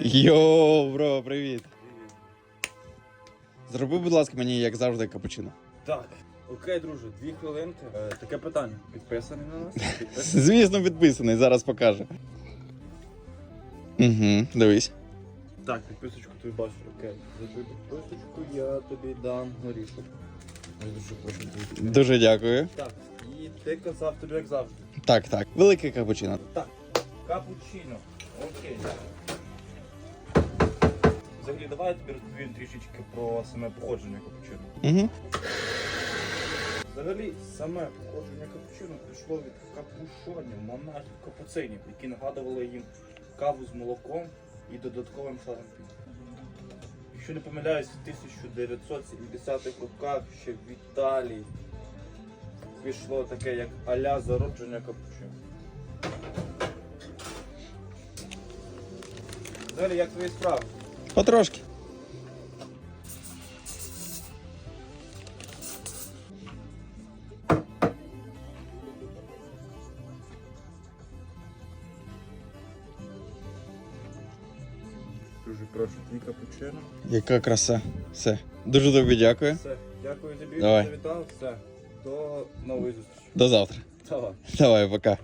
Йоу, бро, привіт. Зроби, будь ласка, мені, як завжди, капучино. Так. Окей, друже, дві хвилинки. Е, таке питання. Підписаний на нас? Підписаний? Звісно, підписаний, зараз покаже. Угу, дивись. Так, підписочку тобі бачу. Окей. За твою підписочку я тобі дам горішок. Я дуже прошу тобі. Дуже дякую. Так, і ти казав тобі як завжди. Так, так. Велике капучино. Так, капучино. Окей. Взагалі, давай я тобі розповім трішечки про саме походження капучино. Угу. Взагалі, саме походження капучино пішло від капушонів, монахів, капуцинів, які нагадували їм каву з молоком і додатковим шаром. Якщо не помиляюсь, в 1970-х роках ще в Італії пішло таке як аля зародження капучино. Взагалі, як твої справи? Потрошки. Дуже прошу, твій капучино. Яка краса. Все. Дуже тобі дякую. Все, дякую тобі, Давай. завітав. Все, до нової зустрічі. До завтра. Давай. Давай, пока.